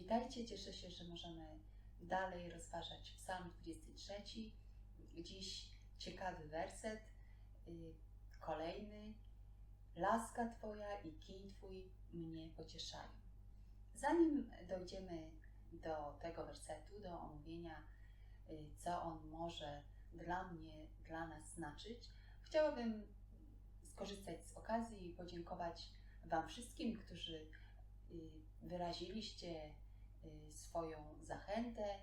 Witajcie, cieszę się, że możemy dalej rozważać Psalm 23. Dziś ciekawy werset, y, kolejny. Laska Twoja i kij Twój mnie pocieszają. Zanim dojdziemy do tego wersetu, do omówienia, y, co on może dla mnie, dla nas znaczyć, chciałabym skorzystać z okazji i podziękować Wam wszystkim, którzy y, wyraziliście swoją zachętę,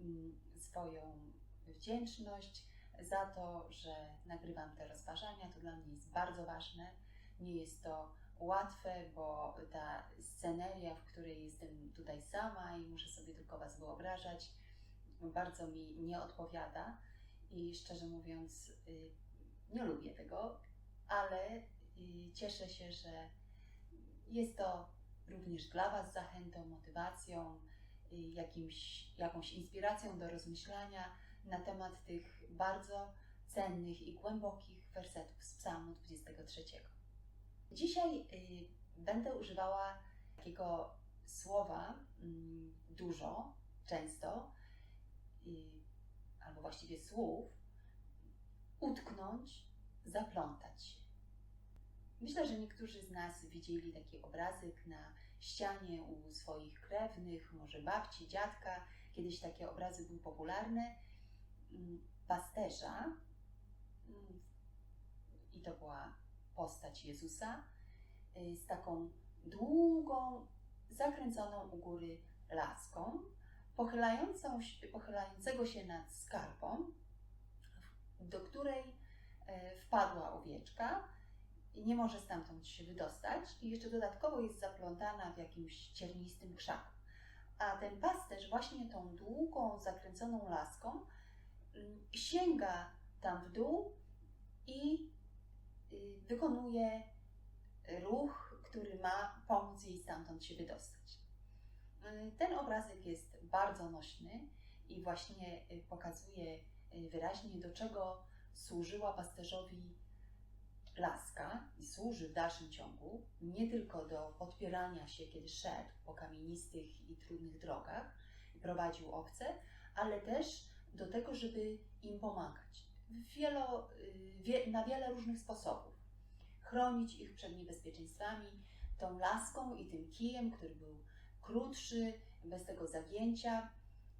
mm, swoją wdzięczność za to, że nagrywam te rozważania. To dla mnie jest bardzo ważne. Nie jest to łatwe, bo ta sceneria, w której jestem tutaj sama i muszę sobie tylko Was wyobrażać, bardzo mi nie odpowiada i szczerze mówiąc, y, nie lubię tego, ale y, cieszę się, że jest to również dla Was zachętą, motywacją, y, jakimś, jakąś inspiracją do rozmyślania na temat tych bardzo cennych i głębokich wersetów z Psalmu 23. Dzisiaj y, będę używała takiego słowa mm, dużo, często, y, albo właściwie słów, utknąć, zaplątać się. Myślę, że niektórzy z nas widzieli taki obrazek na ścianie u swoich krewnych, może babci, dziadka. Kiedyś takie obrazy były popularne. Mm, Pasterza, mm, i to była postać Jezusa, y, z taką długą, zakręconą u góry laską, pochylającego się nad skarpą, do której e, wpadła owieczka nie może stamtąd się wydostać i jeszcze dodatkowo jest zaplątana w jakimś ciernistym krzaku. A ten pasterz właśnie tą długą, zakręconą laską mm, sięga tam w dół i y, wykonuje ruch, który ma pomóc jej stamtąd się wydostać. Y, Ten obrazek jest bardzo nośny i właśnie y, pokazuje y, wyraźnie, do czego służyła pasterzowi laska i służy w dalszym ciągu nie tylko do podpierania się, kiedy szedł po kamienistych i trudnych drogach i prowadził owce, ale też do tego, żeby im pomagać wielo, y, wie, na wiele różnych sposobów. Chronić ich przed niebezpieczeństwami tą laską i tym kijem, który był krótszy, bez tego zagięcia.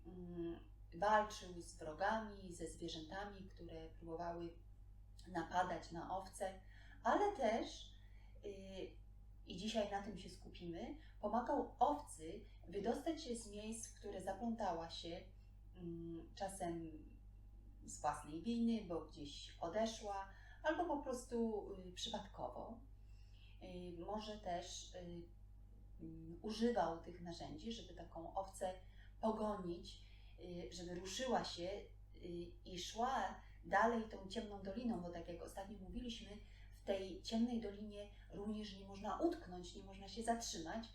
Mm, Walczył z wrogami, ze zwierzętami, które próbowały napadać na owce, ale też, yy, i dzisiaj na tym się skupimy, pomagał owcy wydostać się z miejsc, w które zaplątała się, mm, czasem z własnej winy, bo gdzieś odeszła, albo po prostu y, przypadkowo. Y, Może też y, mm, używał tych narzędzi, żeby taką owcę pogonić, y, żeby ruszyła się y, i szła dalej tą ciemną doliną, bo tak jak ostatnio mówiliśmy, tej ciemnej dolinie również nie można utknąć, nie można się zatrzymać.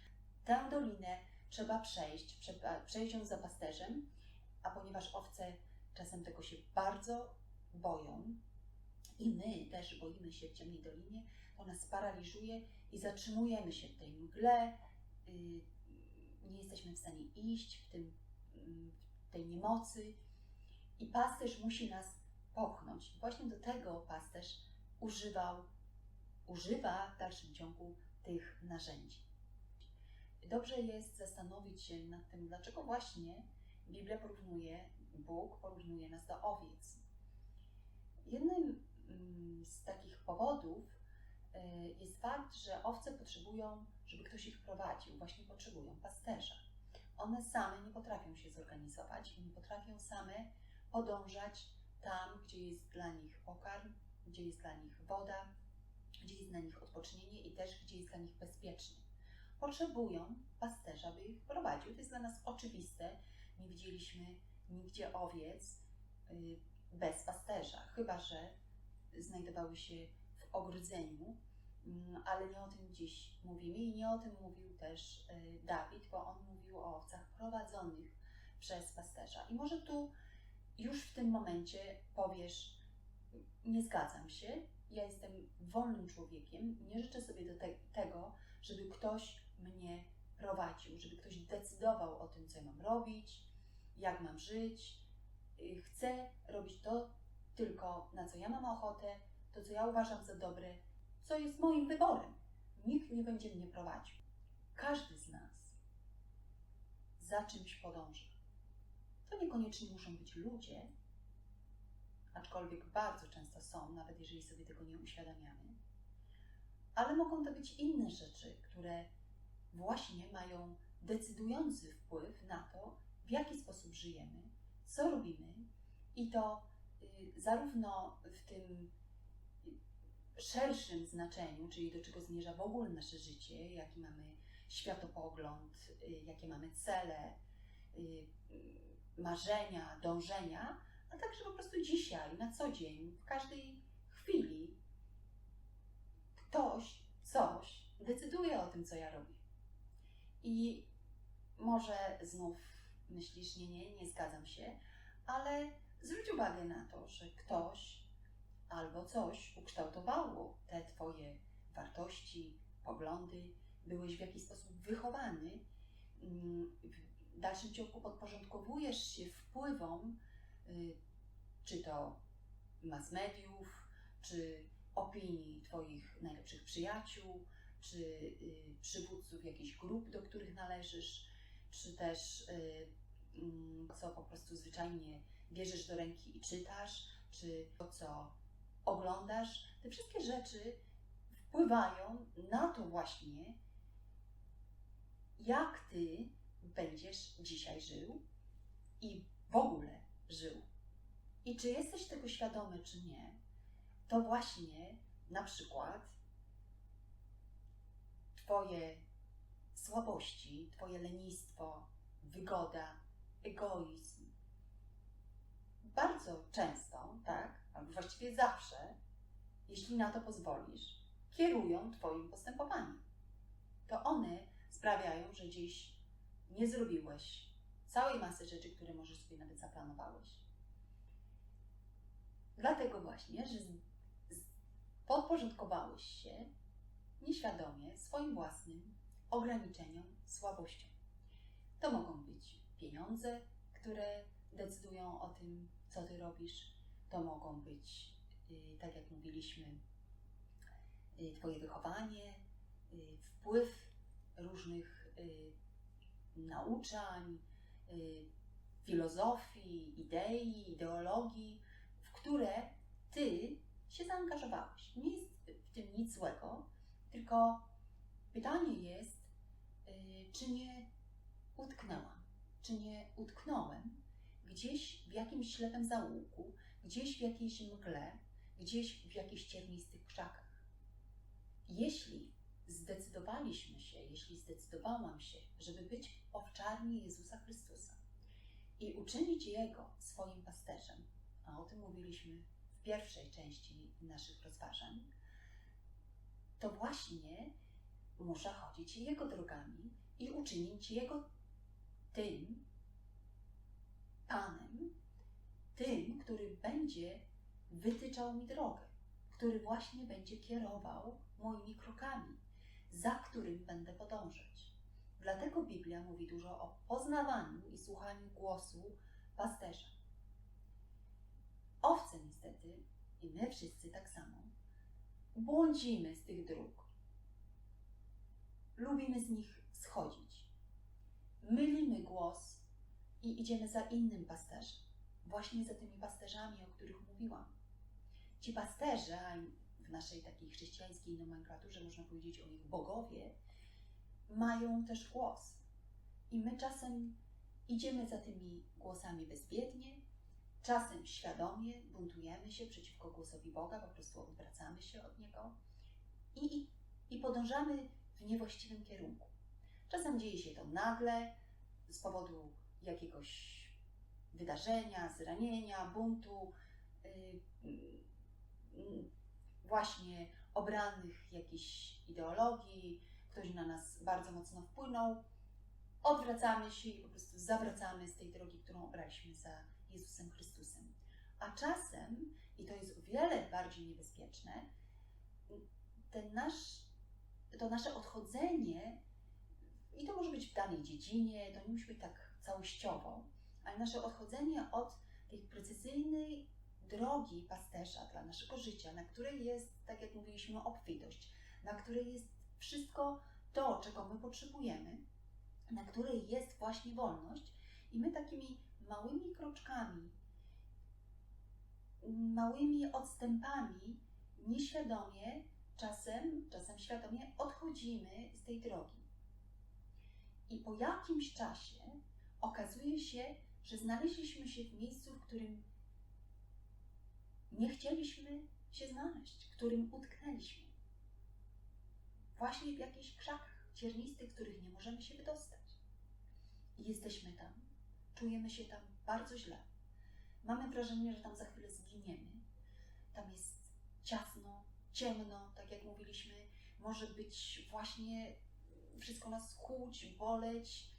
Tę dolinę trzeba przejść, przejść ją za pasterzem, a ponieważ owce czasem tego się bardzo boją i my też boimy się w ciemnej dolinie, to nas paraliżuje i zatrzymujemy się w tej mgle, y, nie jesteśmy w stanie iść w, tym, w tej niemocy i pasterz musi nas popchnąć. Właśnie do tego pasterz używał, używa w dalszym ciągu tych narzędzi. Dobrze jest zastanowić się nad tym, dlaczego właśnie Biblia porównuje, Bóg porównuje nas do owiec. Jednym mm, z takich powodów y, jest fakt, że owce potrzebują, żeby ktoś ich prowadził, właśnie potrzebują pasterza. One same nie potrafią się zorganizować i nie potrafią same podążać tam, gdzie jest dla nich pokarm, gdzie jest dla nich woda, gdzie jest dla nich odpocznienie i też gdzie jest dla nich bezpiecznie. Potrzebują pasterza, by ich prowadził. To jest dla nas oczywiste. Nie widzieliśmy nigdzie owiec y, bez pasterza, chyba że znajdowały się w ogrodzeniu, Mm, ale nie o tym dziś mówimy i nie o tym mówił też y, Dawid, bo on mówił o owcach prowadzonych przez pasterza. I może tu już w tym momencie powiesz, nie zgadzam się, ja jestem wolnym człowiekiem, nie życzę sobie do te, tego, żeby ktoś mnie prowadził, żeby ktoś decydował o tym, co ja mam robić, jak mam żyć. Y, Chcę robić to tylko, na co ja mam ochotę, to, co ja uważam za dobre, co jest moim wyborem. Nikt nie będzie mnie prowadził. Każdy z nas za czymś podąża. To niekoniecznie muszą być ludzie, aczkolwiek bardzo często są, nawet jeżeli sobie tego nie uświadamiamy, ale mogą to być inne rzeczy, które właśnie mają decydujący wpływ na to, w jaki sposób żyjemy, co robimy. I to y, zarówno w tym szerszym znaczeniu, czyli do czego zmierza w ogóle nasze życie, jaki mamy światopogląd, y, jakie mamy cele, y, marzenia, dążenia, a także po prostu dzisiaj, na co dzień, w każdej chwili ktoś, coś decyduje o tym, co ja robię. I może znów myślisz, nie, nie, nie zgadzam się, ale zwróć uwagę na to, że ktoś albo coś ukształtowało te Twoje wartości, poglądy, byłeś w jakiś sposób wychowany, mm, w dalszym ciągu podporządkowujesz się wpływom, czy to mass mediów, czy opinii Twoich najlepszych przyjaciół, czy y, przywódców jakichś grup, do których należysz, czy też y, mm, co po prostu zwyczajnie bierzesz do ręki i czytasz, czy to, co oglądasz. Te wszystkie rzeczy wpływają na to właśnie, jak Ty będziesz dzisiaj żył i w ogóle żył. I czy jesteś tego świadomy, czy nie, to właśnie na przykład Twoje słabości, Twoje lenistwo, wygoda, egoizm. Bardzo często, tak, albo właściwie zawsze, jeśli na to pozwolisz, kierują Twoim postępowaniem. To one sprawiają, że dziś nie zrobiłeś całej masy rzeczy, które może sobie nawet zaplanowałeś. Dlatego właśnie, że podporządkowałeś się nieświadomie swoim własnym ograniczeniom, słabościom. To mogą być pieniądze, które decydują o tym, co ty robisz. To mogą być, y, tak jak mówiliśmy, y, Twoje wychowanie, y, wpływ różnych nauczań, filozofii, idei, ideologii, w które Ty się zaangażowałeś. Nie jest w tym nic złego, tylko pytanie jest, y, czy nie utknęłam, czy nie utknąłem gdzieś w jakimś ślepym zaułku, gdzieś w jakiejś mgle, gdzieś w jakichś ciernistych krzakach. Jeśli zdecydowaliśmy się, jeśli zdecydowałam się, żeby być owczarni Jezusa Chrystusa i uczynić Jego swoim pasterzem, a o tym mówiliśmy w pierwszej części naszych rozważań, to właśnie muszę chodzić Jego drogami i uczynić Jego tym Panem, tym, który będzie wytyczał mi drogę, który właśnie będzie kierował moimi krokami, za którym będę podążać. Dlatego Biblia mówi dużo o poznawaniu i słuchaniu głosu pasterza. Owce niestety, i my wszyscy tak samo, błądzimy z tych dróg. Lubimy z nich schodzić. Mylimy głos i idziemy za innym pasterzem. Właśnie za tymi pasterzami, o których mówiłam. Ci pasterze, w naszej takiej chrześcijańskiej nomenklaturze można powiedzieć o nich bogowie, mają też głos. I my czasem idziemy za tymi głosami bezwiednie, czasem świadomie buntujemy się przeciwko głosowi Boga, po prostu odwracamy się od Niego i, i, i podążamy w niewłaściwym kierunku. Czasem dzieje się to nagle, z powodu jakiegoś wydarzenia, zranienia, buntu, yy, yy, właśnie obranych jakichś ideologii, ktoś na nas bardzo mocno wpłynął, odwracamy się i po prostu zawracamy z tej drogi, którą obraliśmy za Jezusem Chrystusem. A czasem, i to jest o wiele bardziej niebezpieczne, ten nasz, to nasze odchodzenie I to może być w danej dziedzinie, to nie musi być tak całościowo, ale nasze odchodzenie od tej precyzyjnej drogi pasterza dla naszego życia, na której jest, tak jak mówiliśmy, obfitość, na której jest wszystko to, czego my potrzebujemy, na której jest właśnie wolność, i my takimi małymi kroczkami, małymi odstępami, nieświadomie, czasem, czasem świadomie odchodzimy z tej drogi. I po jakimś czasie okazuje się, że znaleźliśmy się w miejscu, w którym nie chcieliśmy się znaleźć, którym utknęliśmy. Właśnie w jakichś krzakach ciernistych, których nie możemy się wydostać. I jesteśmy tam, czujemy się tam bardzo źle. Mamy wrażenie, że tam za chwilę zginiemy. Tam jest ciasno, ciemno, tak jak mówiliśmy. Może być właśnie wszystko nas kłuć, boleć,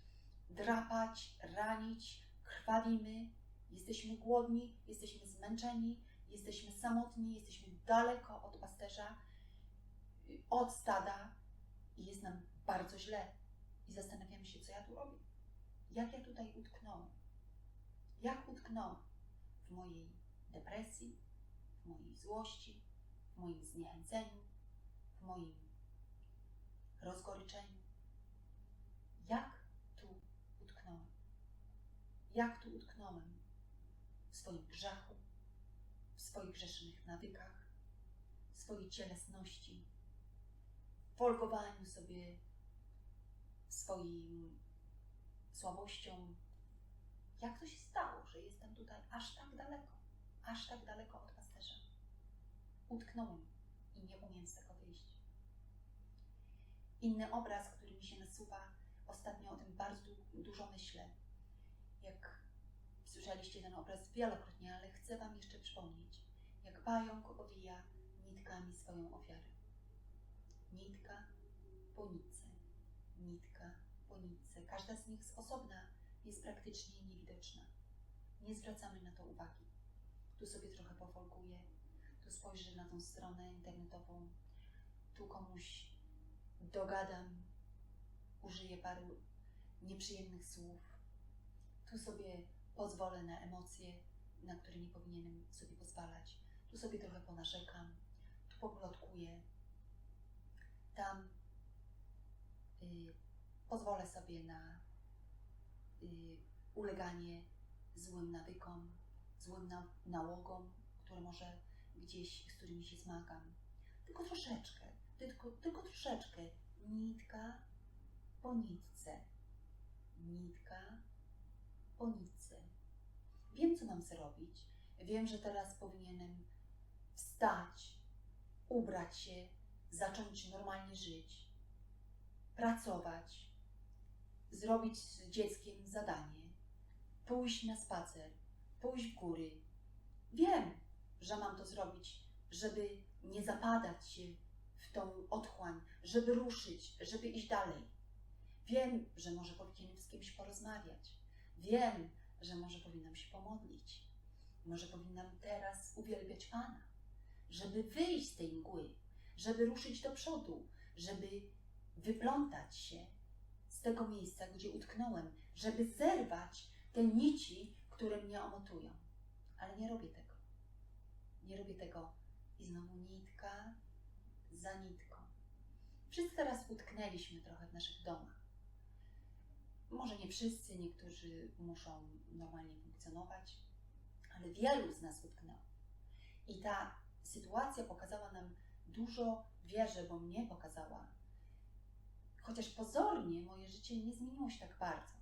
drapać, ranić, krwawimy, jesteśmy głodni, jesteśmy zmęczeni, jesteśmy samotni, jesteśmy daleko od pasterza, od stada i jest nam bardzo źle. I zastanawiamy się, co ja tu robię. Jak ja tutaj utknąłem? Jak utknąłem? W mojej depresji, w mojej złości, w moim zniechęceniu, w moim rozgoryczeniu. Jak tu utknąłem? Jak tu utknąłem? W swoim grzechu, swoich grzesznych nawykach, swojej cielesności, folgowaniu sobie swoim słabością. Jak to się stało, że jestem tutaj aż tak daleko, aż tak daleko od pasterza? Utknąłem i nie umiem z tego wyjść. Inny obraz, który mi się nasuwa, ostatnio o tym bardzo dużo myślę. Jak słyszeliście ten obraz wielokrotnie, ale chcę Wam jeszcze przypomnieć, jak pająk owija nitkami swoją ofiarę. Nitka po nitce, nitka po nitce. Każda z nich z osobna jest praktycznie niewidoczna. Nie zwracamy na to uwagi. Tu sobie trochę pofolguję, tu spojrzę na tą stronę internetową, tu komuś dogadam, użyję paru nieprzyjemnych słów, tu sobie pozwolę na emocje, na które nie powinienem sobie pozwalać, tu sobie trochę ponarzekam, tu poplotkuję, tam y, pozwolę sobie na y, uleganie złym nawykom, złym na, nałogom, które może gdzieś, z którymi się zmagam. Tylko troszeczkę, tylko, tylko troszeczkę. Nitka po nitce. Nitka po nitce. Wiem, co mam zrobić. Wiem, że teraz powinienem wstać, ubrać się, zacząć normalnie żyć, pracować, zrobić z dzieckiem zadanie, pójść na spacer, pójść w góry. Wiem, że mam to zrobić, żeby nie zapadać się w tą otchłań, żeby ruszyć, żeby iść dalej. Wiem, że może powinienem z kimś porozmawiać. Wiem, że może powinnam się pomodlić. Może powinnam teraz uwielbiać Pana, żeby wyjść z tej mgły, żeby ruszyć do przodu, żeby wyplątać się z tego miejsca, gdzie utknąłem, żeby zerwać te nici, które mnie omotują. Ale nie robię tego. Nie robię tego i znowu nitka za nitką. Wszyscy teraz utknęliśmy trochę w naszych domach. Może nie wszyscy, niektórzy muszą normalnie funkcjonować, ale wielu z nas utknęło. I ta sytuacja pokazała nam dużo wierzę, bo mnie pokazała. Chociaż pozornie moje życie nie zmieniło się tak bardzo.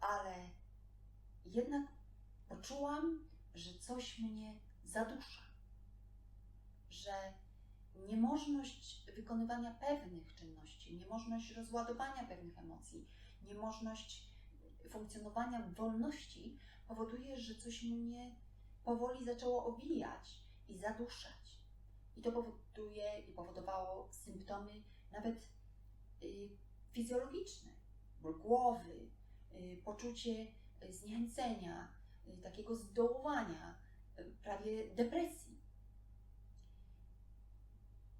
Ale jednak poczułam, że coś mnie zadusza. Że niemożność wykonywania pewnych czynności, niemożność rozładowania pewnych emocji, niemożność funkcjonowania wolności powoduje, że coś mnie powoli zaczęło owijać i zaduszać. I to powoduje i powodowało symptomy nawet y, fizjologiczne, ból głowy, y, poczucie zniechęcenia, y, takiego zdołowania, prawie depresji.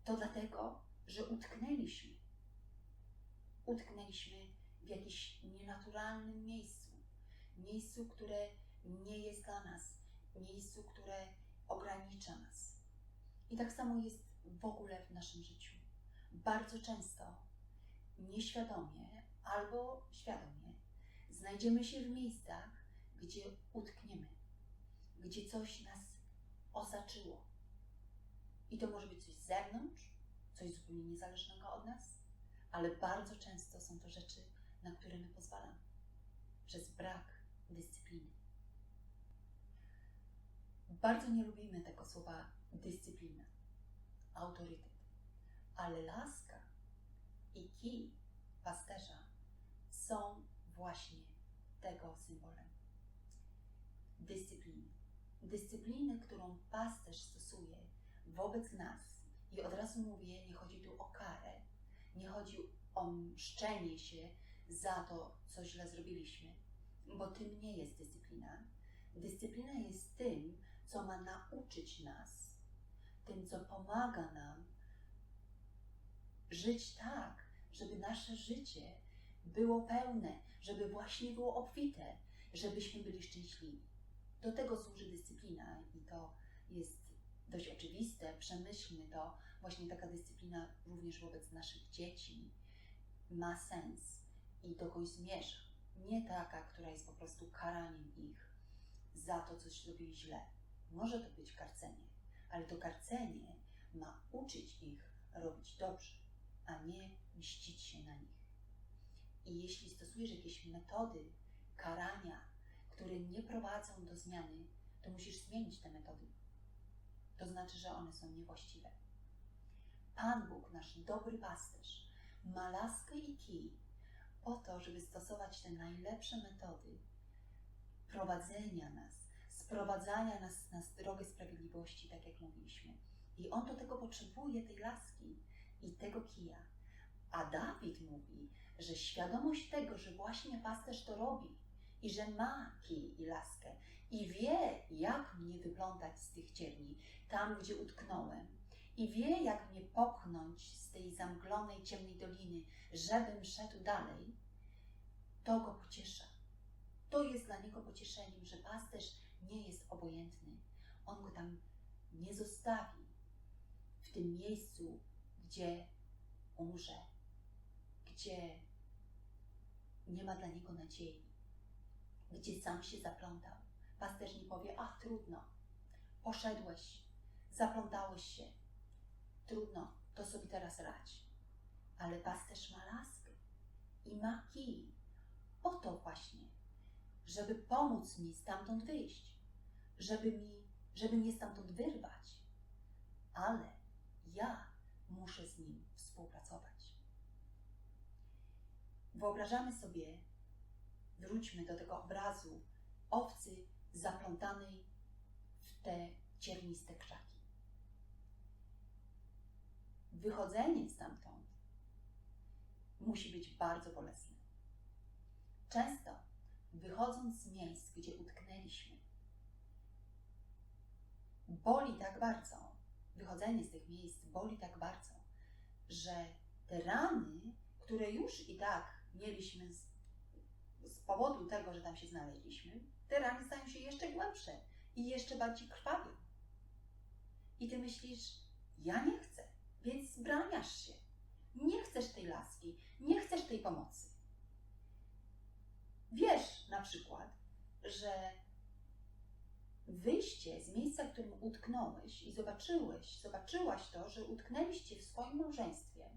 To dlatego, że utknęliśmy. utknęliśmy w jakimś nienaturalnym miejscu, miejscu, które nie jest dla nas, miejscu, które ogranicza nas. I tak samo jest w ogóle w naszym życiu. Bardzo często nieświadomie albo świadomie znajdziemy się w miejscach, gdzie utkniemy, gdzie coś nas osaczyło. I to może być coś z zewnątrz, coś zupełnie niezależnego od nas, ale bardzo często są to rzeczy, na które my pozwalamy przez brak dyscypliny. Bardzo nie lubimy tego słowa dyscyplina, autorytet, ale laska i kij pasterza są właśnie tego symbolem. Dyscypliny. Dyscypliny, którą pasterz stosuje wobec nas. I od razu mówię, nie chodzi tu o karę, nie chodzi o mszczenie się za to, co źle zrobiliśmy, bo tym nie jest dyscyplina. Dyscyplina jest tym, co ma nauczyć nas, tym, co pomaga nam żyć tak, żeby nasze życie było pełne, żeby właśnie było obfite, żebyśmy byli szczęśliwi. Do tego służy dyscyplina i to jest dość oczywiste, przemyślmy to. Właśnie taka dyscyplina również wobec naszych dzieci ma sens i dokądś zmierza. Nie taka, która jest po prostu karaniem ich za to, coś zrobili źle. Może to być karcenie, ale to karcenie ma uczyć ich robić dobrze, a nie mścić się na nich. I jeśli stosujesz jakieś metody karania, które nie prowadzą do zmiany, to musisz zmienić te metody. To znaczy, że one są niewłaściwe. Pan Bóg, nasz dobry pasterz, ma laskę i kij po to, żeby stosować te najlepsze metody prowadzenia nas, sprowadzania nas na drogę sprawiedliwości, tak jak mówiliśmy. I on do tego potrzebuje tej laski i tego kija. A Dawid mówi, że świadomość tego, że właśnie pasterz to robi i że ma kij i laskę i wie, jak mnie wyplątać z tych cierni, tam, gdzie utknąłem, i wie, jak mnie popchnąć z tej zamglonej, ciemnej doliny, żebym szedł dalej, to go pociesza. To jest dla niego pocieszeniem, że pasterz nie jest obojętny. On go tam nie zostawi w tym miejscu, gdzie umrze, gdzie nie ma dla niego nadziei, gdzie sam się zaplątał. Pasterz nie powie, ach trudno, poszedłeś, zaplątałeś się, trudno, to sobie teraz radź. Ale pasterz ma laskę i ma kij, po to właśnie, żeby pomóc mi stamtąd wyjść, żeby, mi, żeby mnie stamtąd wyrwać. Ale ja muszę z nim współpracować. Wyobrażamy sobie, wróćmy do tego obrazu owcy zaplątanej w te cierniste krzaki. Wychodzenie stamtąd musi być bardzo bolesne. Często wychodząc z miejsc, gdzie utknęliśmy, boli tak bardzo, wychodzenie z tych miejsc boli tak bardzo, że te rany, które już i tak mieliśmy z, z powodu tego, że tam się znaleźliśmy, te rany stają się jeszcze głębsze i jeszcze bardziej krwawią. I ty myślisz, ja nie chcę, więc zbraniasz się. Nie chcesz tej laski, nie chcesz tej pomocy. Wiesz na przykład, że wyjście z miejsca, w którym utknąłeś i zobaczyłeś, zobaczyłaś to, że utknęliście w swoim małżeństwie,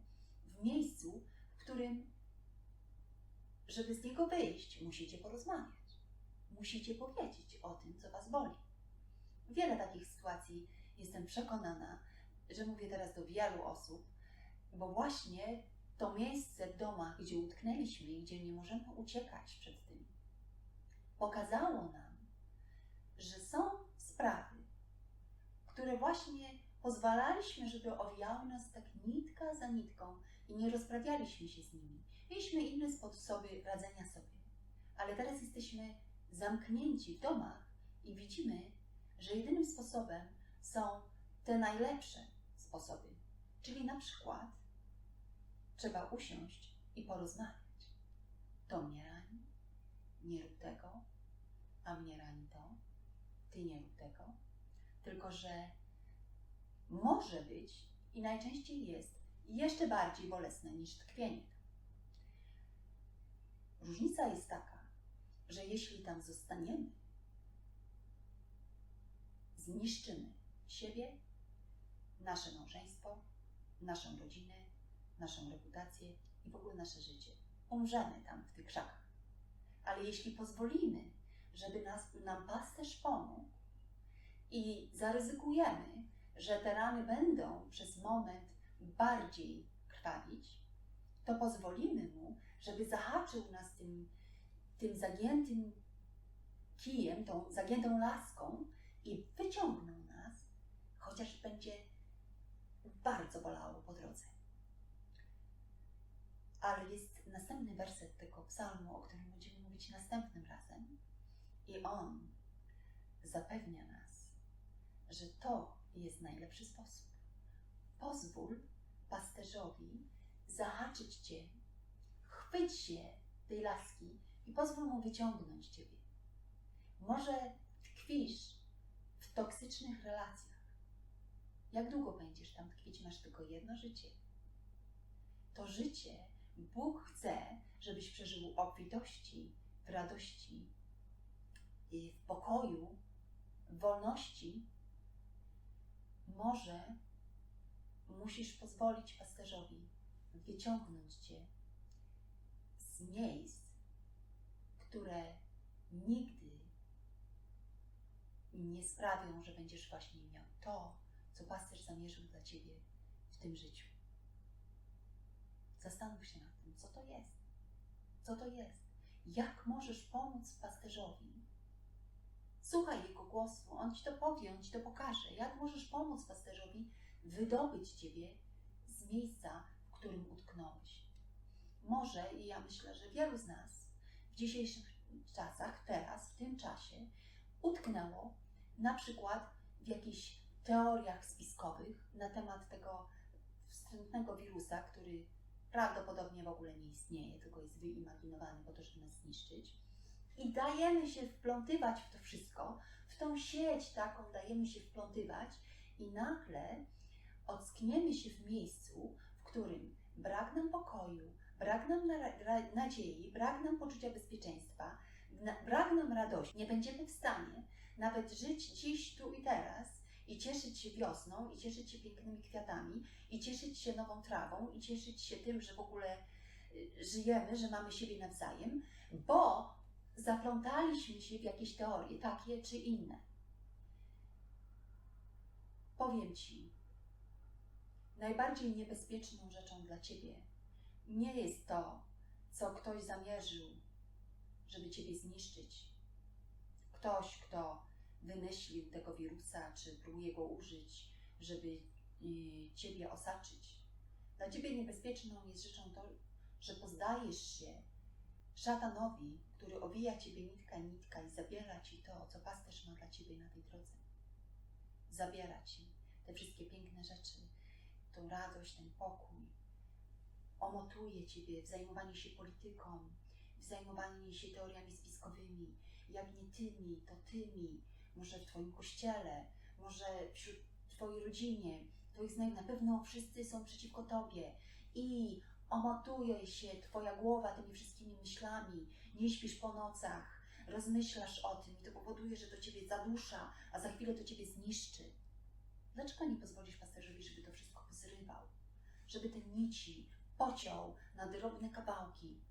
w miejscu, w którym, żeby z niego wyjść, musicie porozmawiać. Musicie powiedzieć o tym, co was boli. Wiele takich sytuacji jestem przekonana, że mówię teraz do wielu osób, bo właśnie to miejsce w domach, gdzie utknęliśmy i gdzie nie możemy uciekać przed tym, pokazało nam, że są sprawy, które właśnie pozwalaliśmy, żeby owijały nas tak nitka za nitką i nie rozprawialiśmy się z nimi. Mieliśmy inne sposoby radzenia sobie, ale teraz jesteśmy zamknięci w domach i widzimy, że jedynym sposobem są te najlepsze sposoby. Czyli na przykład trzeba usiąść i porozmawiać. To mnie rani, nie rób tego, a mnie rani to, ty nie rób tego. Tylko, że może być i najczęściej jest jeszcze bardziej bolesne niż tkwienie. Różnica jest taka, że jeśli tam zostaniemy, zniszczymy siebie, nasze małżeństwo, naszą rodzinę, naszą reputację i w ogóle nasze życie. Umrzemy tam w tych krzakach. Ale jeśli pozwolimy, żeby nas, nam pasterz pomógł i zaryzykujemy, że te rany będą przez moment bardziej krwawić, to pozwolimy mu, żeby zahaczył nas tym, tym zagiętym kijem, tą zagiętą laską i wyciągnął nas, chociaż będzie bardzo bolało po drodze. Ale jest następny werset tego psalmu, o którym będziemy mówić następnym razem. I on zapewnia nas, że to jest najlepszy sposób. Pozwól pasterzowi zahaczyć cię, chwyć się tej laski i pozwól mu wyciągnąć ciebie. Może tkwisz w toksycznych relacjach. Jak długo będziesz tam tkwić? Masz tylko jedno życie. To życie Bóg chce, żebyś przeżył obfitości, w radości, i w pokoju, w wolności. Może musisz pozwolić pasterzowi wyciągnąć cię z miejsc, które nigdy nie sprawią, że będziesz właśnie miał to, co pasterz zamierzył dla ciebie w tym życiu. Zastanów się nad tym, co to jest. Co to jest? Jak możesz pomóc pasterzowi? Słuchaj jego głosu, on ci to powie, on ci to pokaże. Jak możesz pomóc pasterzowi wydobyć ciebie z miejsca, w którym utknąłeś? Może, i ja myślę, że wielu z nas w dzisiejszych czasach, teraz, w tym czasie, utknęło na przykład w jakichś teoriach spiskowych na temat tego wstrętnego wirusa, który prawdopodobnie w ogóle nie istnieje, tylko jest wyimaginowany po to, żeby nas zniszczyć. I dajemy się wplątywać w to wszystko, w tą sieć taką dajemy się wplątywać i nagle ockniemy się w miejscu, w którym brak nam pokoju, brak nam nadziei, brak nam poczucia bezpieczeństwa, brak nam radości. Nie będziemy w stanie nawet żyć dziś, tu i teraz i cieszyć się wiosną, i cieszyć się pięknymi kwiatami, i cieszyć się nową trawą, i cieszyć się tym, że w ogóle y, żyjemy, że mamy siebie nawzajem, bo zaplątaliśmy się w jakieś teorie, takie czy inne. Powiem Ci, najbardziej niebezpieczną rzeczą dla Ciebie nie jest to, co ktoś zamierzył, żeby Ciebie zniszczyć. Ktoś, kto wymyślił tego wirusa, czy próbuje go użyć, żeby Ciebie osaczyć. Dla Ciebie niebezpieczną jest rzeczą to, że pozdajesz się szatanowi, który owija Ciebie nitka nitka i zabiera Ci to, co pasterz ma dla Ciebie na tej drodze. Zabiera Ci te wszystkie piękne rzeczy, tą radość, ten pokój. Omotuje Ciebie w zajmowaniu się polityką, w zajmowaniu się teoriami spiskowymi, jak nie tymi, to tymi, może w Twoim kościele, może wśród Twojej rodzinie, Twoich znajomych, na pewno wszyscy są przeciwko Tobie i omotuje się Twoja głowa tymi wszystkimi myślami, nie śpisz po nocach, rozmyślasz o tym i to powoduje, że to Ciebie zadusza, a za chwilę to Ciebie zniszczy. Dlaczego nie pozwolisz pasterzowi, żeby to wszystko pozrywał? Żeby te nici pociął na drobne kawałki?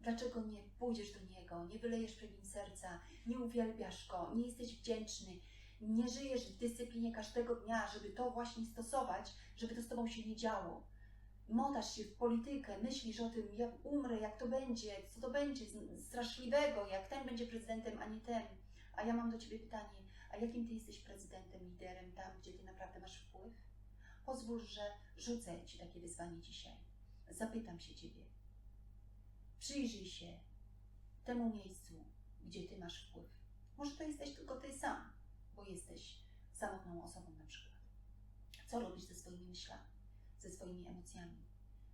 Dlaczego nie pójdziesz do niego, nie wylejesz przed nim serca, nie uwielbiasz go, nie jesteś wdzięczny, nie żyjesz w dyscyplinie każdego dnia, żeby to właśnie stosować, żeby to z tobą się nie działo? motasz się w politykę, myślisz o tym, jak umrę, jak to będzie, co to będzie straszliwego, jak ten będzie prezydentem, a nie ten. A ja mam do Ciebie pytanie, a jakim Ty jesteś prezydentem, liderem tam, gdzie Ty naprawdę masz wpływ? Pozwól, że rzucę Ci takie wyzwanie dzisiaj. Zapytam się Ciebie. Przyjrzyj się temu miejscu, gdzie Ty masz wpływ. Może to jesteś tylko Ty sam, bo jesteś samotną osobą na przykład. Co robisz ze swoimi myślami? ze swoimi emocjami,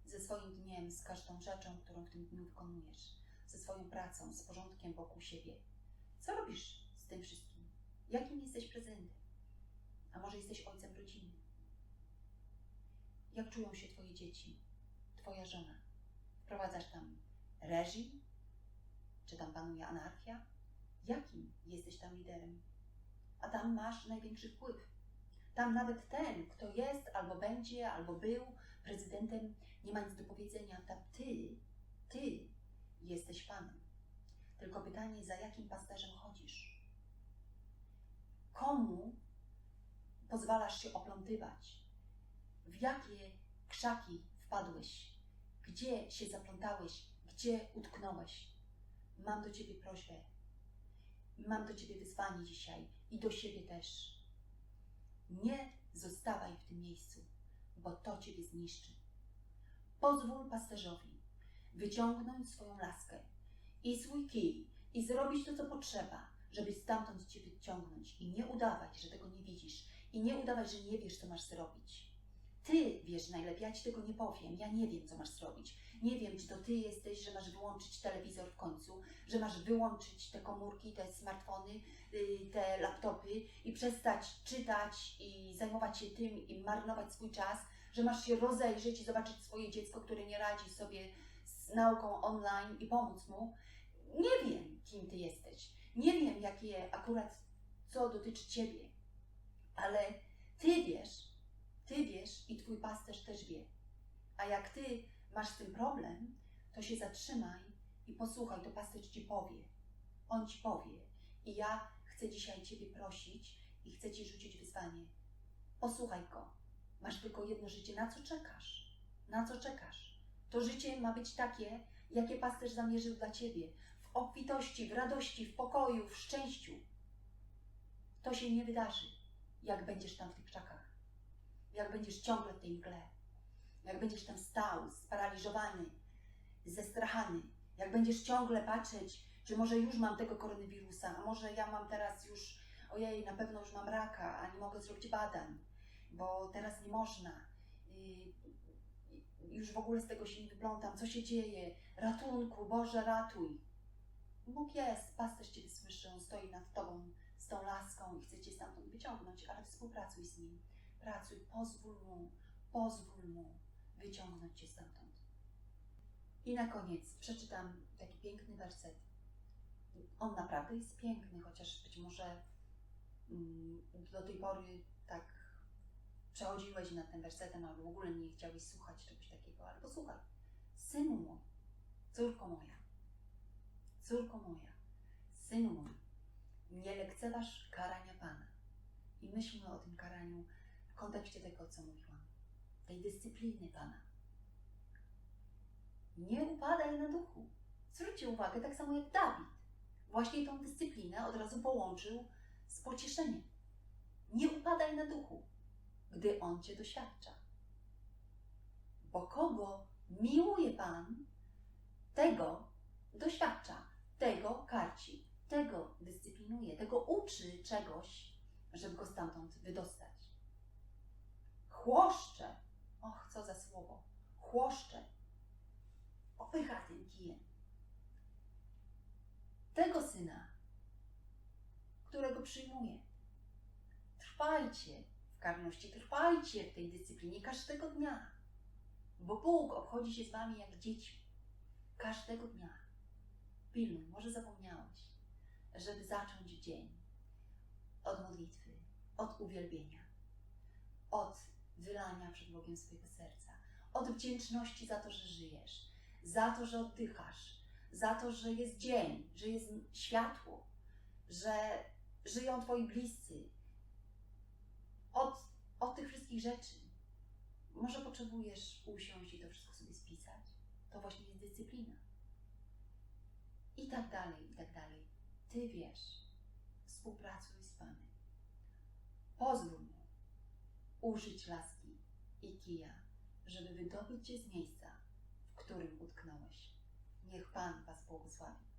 ze swoim dniem, z każdą rzeczą, którą w tym dniu wykonujesz, ze swoją pracą, z porządkiem wokół siebie. Co robisz z tym wszystkim? Jakim jesteś prezentem? A może jesteś ojcem rodziny? Jak czują się Twoje dzieci, Twoja żona? Wprowadzasz tam reżim? Czy tam panuje anarchia? Jakim jesteś tam liderem? A tam masz największy wpływ. Tam nawet ten, kto jest, albo będzie, albo był prezydentem, nie ma nic do powiedzenia. Tam ty, ty jesteś panem. Tylko pytanie, za jakim pasterzem chodzisz? Komu pozwalasz się oplątywać? W jakie krzaki wpadłeś? Gdzie się zaplątałeś? Gdzie utknąłeś? Mam do ciebie prośbę. Mam do ciebie wyzwanie dzisiaj i do siebie też. Nie zostawaj w tym miejscu, bo to ciebie zniszczy. Pozwól pasterzowi wyciągnąć swoją laskę i swój kij i zrobić to, co potrzeba, żeby stamtąd cię wyciągnąć i nie udawać, że tego nie widzisz i nie udawać, że nie wiesz, co masz zrobić. Ty wiesz najlepiej, ja ci tego nie powiem, ja nie wiem, co masz zrobić. Nie wiem, czy to ty jesteś, że masz wyłączyć telewizor w końcu, że masz wyłączyć te komórki, te smartfony, yy, te laptopy i przestać czytać i zajmować się tym i marnować swój czas, że masz się rozejrzeć i zobaczyć swoje dziecko, które nie radzi sobie z nauką online i pomóc mu. Nie wiem, kim ty jesteś. Nie wiem, jakie akurat co dotyczy ciebie, ale ty wiesz, ty wiesz i twój pasterz też wie. A jak ty masz z tym problem, to się zatrzymaj i posłuchaj, to pasterz ci powie. On ci powie. I ja chcę dzisiaj ciebie prosić i chcę ci rzucić wyzwanie. Posłuchaj go. Masz tylko jedno życie. Na co czekasz? Na co czekasz? To życie ma być takie, jakie pasterz zamierzył dla ciebie. W obfitości, w radości, w pokoju, w szczęściu. To się nie wydarzy, jak będziesz tam w tych krzakach. Jak będziesz ciągle w tej mgle. Jak będziesz tam stał, sparaliżowany, zestrachany. Jak będziesz ciągle patrzeć, że może już mam tego koronawirusa, a może ja mam teraz już, ojej, na pewno już mam raka, a nie mogę zrobić badań, bo teraz nie można. Yy, już w ogóle z tego się nie wyplątam. Co się dzieje? Ratunku, Boże, ratuj. Bóg jest, pasterz Ciebie słyszy, On stoi nad Tobą z tą laską i chce Cię stamtąd wyciągnąć, ale współpracuj z Nim. Pracuj, pozwól Mu, pozwól Mu wyciągnąć Cię stamtąd. I na koniec przeczytam taki piękny werset. On naprawdę jest piękny, chociaż być może mm, do tej pory tak przechodziłeś nad tym wersetem, albo w ogóle nie chciałeś słuchać czegoś takiego, ale posłuchaj. Synu mój, córko moja, córko moja, synu mój, nie lekceważ karania Pana. I myślmy o tym karaniu w kontekście tego, co mówiłam, tej dyscypliny Pana. Nie upadaj na duchu. Zwróćcie uwagę, tak samo jak Dawid. Właśnie tą dyscyplinę od razu połączył z pocieszeniem. Nie upadaj na duchu, gdy On Cię doświadcza. Bo kogo miłuje Pan, tego doświadcza, tego karci, tego dyscyplinuje, tego uczy czegoś, żeby go stamtąd wydostać. Chłoszcze, och, co za słowo, chłoszcze, opycha tym kijem. Tego syna, którego przyjmuje. Trwajcie w karności, trwajcie w tej dyscyplinie każdego dnia, bo Bóg obchodzi się z wami jak dzieci. Każdego dnia. Pilnuj, może zapomniałeś, żeby zacząć dzień od modlitwy, od uwielbienia, od wylania przed Bogiem swojego serca, od wdzięczności za to, że żyjesz, za to, że oddychasz, za to, że jest dzień, że jest światło, że żyją Twoi bliscy. Od, od tych wszystkich rzeczy. Może potrzebujesz usiąść i to wszystko sobie spisać. To właśnie jest dyscyplina. I tak dalej, i tak dalej. Ty wiesz, współpracuj z Panem. Pozwól Mu użyć laski i kija, żeby wydobyć Cię z miejsca, w którym utknąłeś. Niech Pan Was błogosławi.